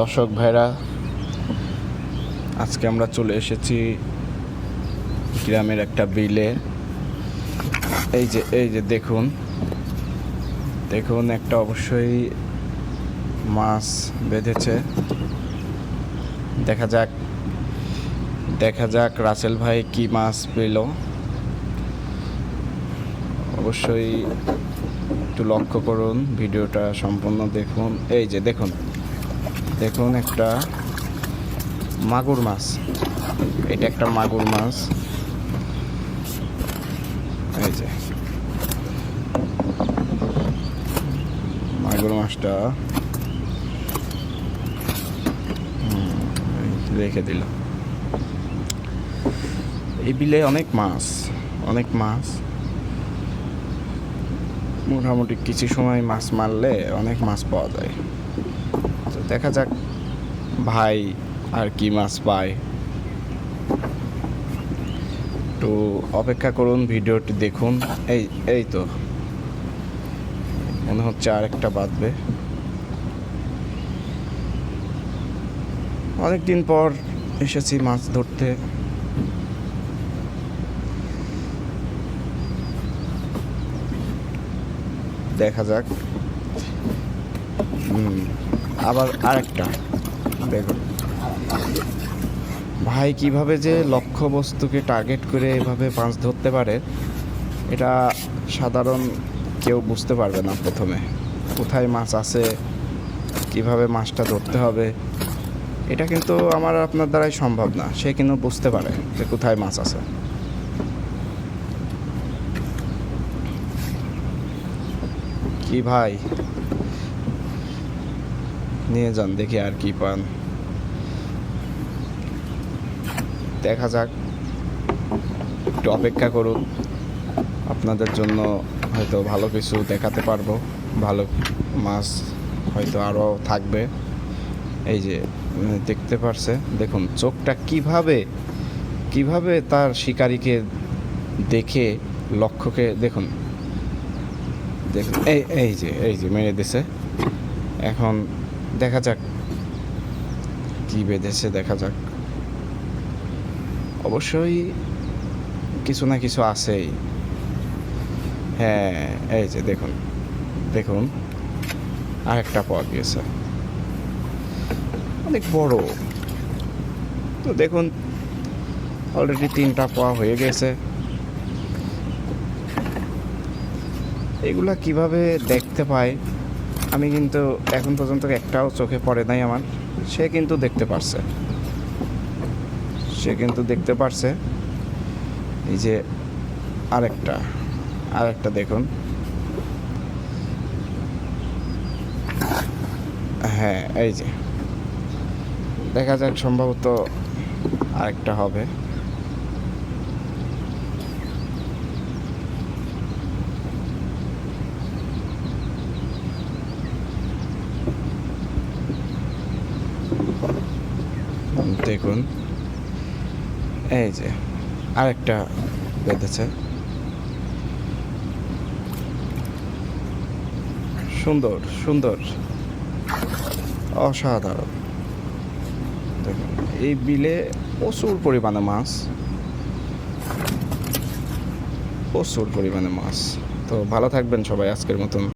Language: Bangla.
দর্শক ভাইরা, আজকে আমরা চলে এসেছি গ্রামের একটা বিলে। এই যে এই যে দেখুন দেখুন একটা অবশ্যই মাছ বেঁধেছে। দেখা যাক দেখা যাক রাসেল ভাই কি মাছ পেল। অবশ্যই একটু লক্ষ্য করুন, ভিডিওটা সম্পূর্ণ দেখুন। এই যে দেখুন দেখুন একটা মাগুর মাছ। এটা একটা মাগুর মাছ। এই যে। মাগুর মাছটা। রেখে দিল। এই বিলে অনেক মাছ অনেক মাছ। মোটামুটি কিছু সময় মাছ মারলে অনেক মাছ পাওয়া যায়। দেখা যাক ভাই আর কি মাছ পায়। একটু অপেক্ষা করুন ভিডিওটি দেখুন। এই এই তো। মনে হচ্ছে আর একটা বাঁধবে। অনেক দিন পর এসেছি মাছ ধরতে। দেখা যাক। হুম, আবার আরেকটা দেখুন ভাই কীভাবে যে লক্ষ্যবস্তুকে টার্গেট করে এভাবে মাছ ধরতে পারে, এটা সাধারণ কেউ বুঝতে পারবে না প্রথমে। কোথায় মাছ আছে, কীভাবে মাছটা ধরতে হবে, এটা কিন্তু আমার আপনার দ্বারাই সম্ভব না। সে কিন্তু বুঝতে পারে যে কোথায় মাছ আছে। কি ভাই? নিয়ে যান, দেখি আর কি পান। দেখা যাক। একটু অপেক্ষা করুন। আপনাদের জন্য হয়তো ভালো কিছু দেখাতে পারব। ভালো মাছ হয়তো আরও থাকবে। এই যে দেখতে পারছে। দেখুন, চোখটা কীভাবে কীভাবে তার শিকারীকে দেখে, লক্ষ্যকে, দেখুন। দেখুন, এই এই যে এই যে, মেরে দিছে। এখন দেখা যাক। কি বেঁধেছে দেখা যাক। অবশ্যই কিছু না কিছু আছেই। হ্যাঁ এই যে দেখুন দেখুন, আরেকটা পাওয়া গিয়েছে। অনেক বড়। তো দেখুন অলরেডি তিনটা পাওয়া হয়ে গেছে। এগুলা কীভাবে দেখতে পায়? আমি কিন্তু এখন পর্যন্ত একটাও চোখে পড়ে নাই আমার। সে কিন্তু দেখতে পারছে। সে কিন্তু দেখতে পারছে। এই যে আরেকটা আরেকটা দেখুন। হ্যাঁ এই যে। দেখা যাক, সম্ভবত আরেকটা হবে। দেখুন। এই যে, আরেকটা বেঁধেছে সুন্দর সুন্দর, অসাধারণ। দেখুন, এই বিলে প্রচুর পরিমাণে মাছ। প্রচুর পরিমাণে মাছ। তো ভালো থাকবেন সবাই আজকের মতন।